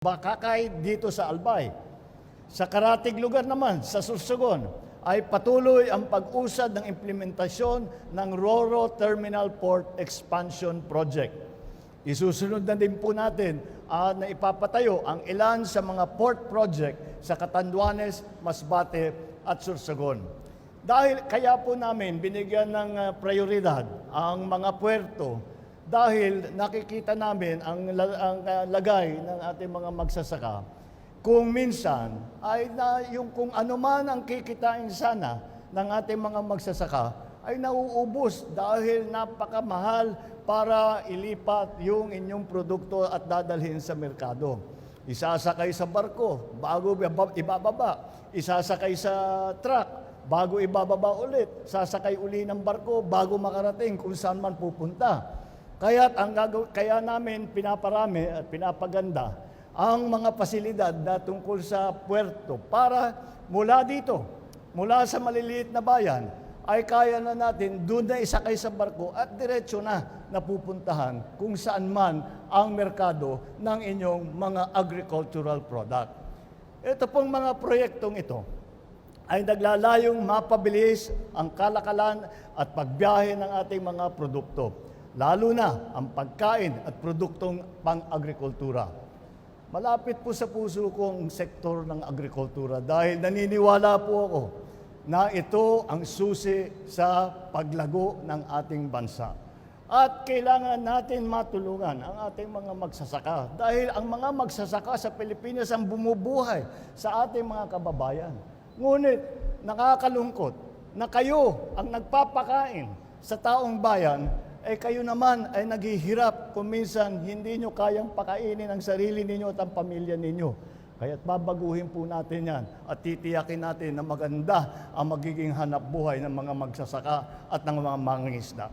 Bakakay dito sa Albay. Sa karatig lugar naman, sa Sursogon, ay patuloy ang pag-usad ng implementasyon ng Roro Terminal Port Expansion Project. Isusunod na din po natin ah, na ipapatayo ang ilan sa mga port project sa Catanduanes, Masbate at Sursogon. Dahil kaya po namin binigyan ng ah, prioridad ang mga puerto dahil nakikita namin ang, ang ah, lagay ng ating mga magsasaka kung minsan ay na yung kung ano man ang kikitain sana ng ating mga magsasaka ay nauubos dahil napakamahal para ilipat yung inyong produkto at dadalhin sa merkado. Isasakay sa barko bago ibaba- ibababa, isasakay sa truck bago ibababa ulit, sasakay uli ng barko bago makarating kung saan man pupunta. Kaya ang gagaw- kaya namin pinaparami at pinapaganda ang mga pasilidad na tungkol sa puerto para mula dito, mula sa maliliit na bayan, ay kaya na natin doon na isakay sa barko at diretso na napupuntahan kung saan man ang merkado ng inyong mga agricultural product. Ito pong mga proyektong ito ay naglalayong mapabilis ang kalakalan at pagbiyahe ng ating mga produkto, lalo na ang pagkain at produktong pang-agrikultura. Malapit po sa puso ko ang sektor ng agrikultura dahil naniniwala po ako na ito ang susi sa paglago ng ating bansa. At kailangan natin matulungan ang ating mga magsasaka dahil ang mga magsasaka sa Pilipinas ang bumubuhay sa ating mga kababayan. Ngunit nakakalungkot na kayo ang nagpapakain sa taong bayan eh kayo naman ay naghihirap kung minsan hindi nyo kayang pakainin ang sarili ninyo at ang pamilya ninyo. Kaya't babaguhin po natin yan at titiyakin natin na maganda ang magiging hanap buhay ng mga magsasaka at ng mga mangingisda.